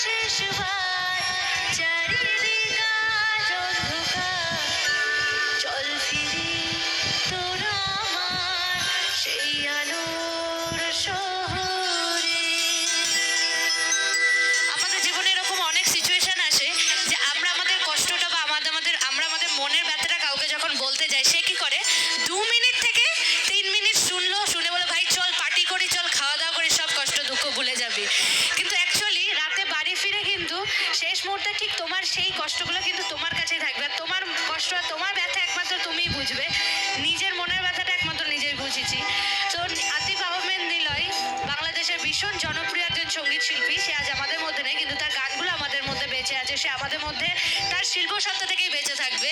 शीश কষ্টগুলো কিন্তু তোমার কাছেই থাকবে। আর তোমার কষ্ট আর তোমার ব্যথা একমাত্র তুমিই বুঝবে। নিজের মনের ব্যথাটা একমাত্র নিজেই বুঝেছি। তো আতিফ আহমেদ নিলয়, বাংলাদেশের ভীষণ জনপ্রিয় একজন সংগীত শিল্পী। সে আজ আমাদের মধ্যে নেই, কিন্তু তার গানগুলো আমাদের মধ্যে বেঁচে আছে। সে আমাদের মধ্যে তার শিল্প সত্তা থেকেই বেঁচে থাকবে।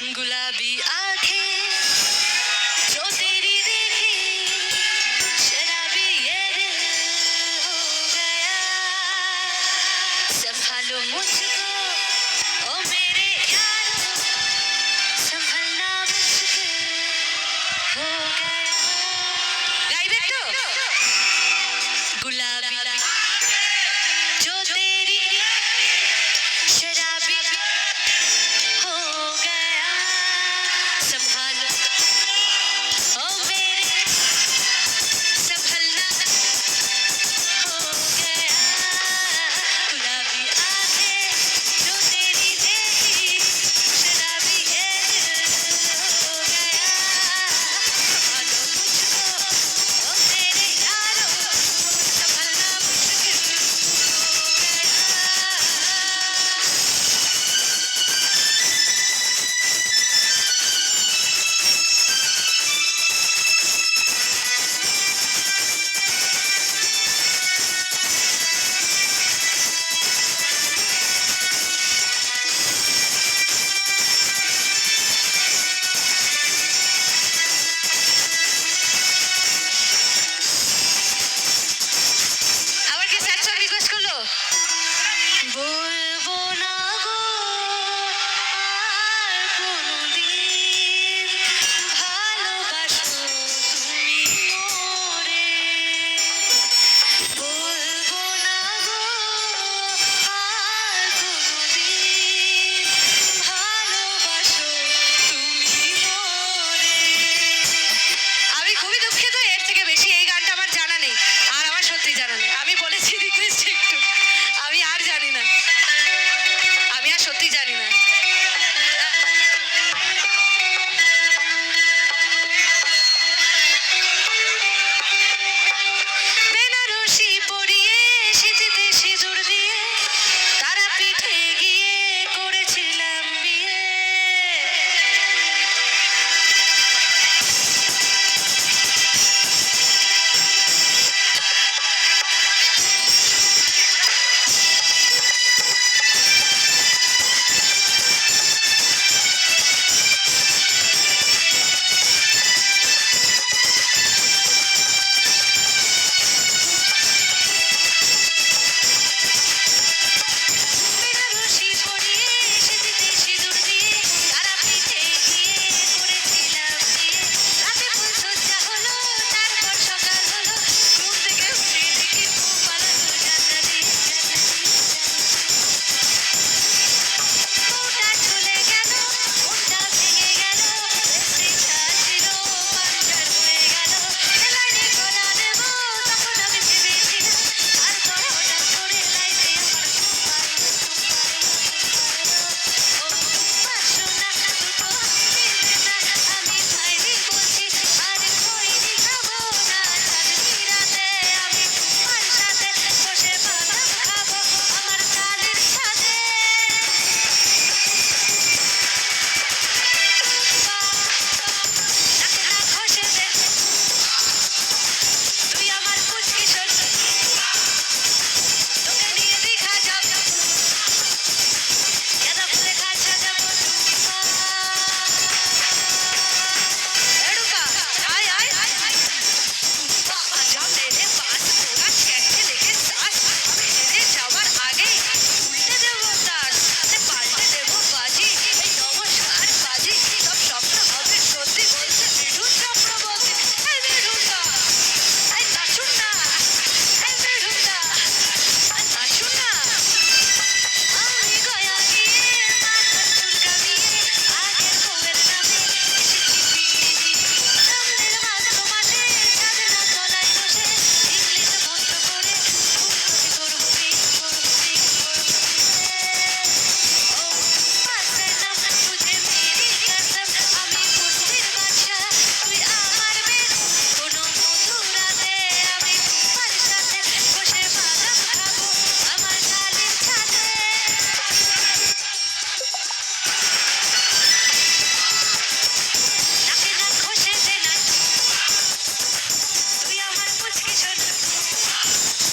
गुलाबी आंखें जो तेरी देखी शराबी ये दिल हो गया संभालो मुझको ओ मेरे यारो संभलना मुश्किल हो गया गाइबे तो गुलाब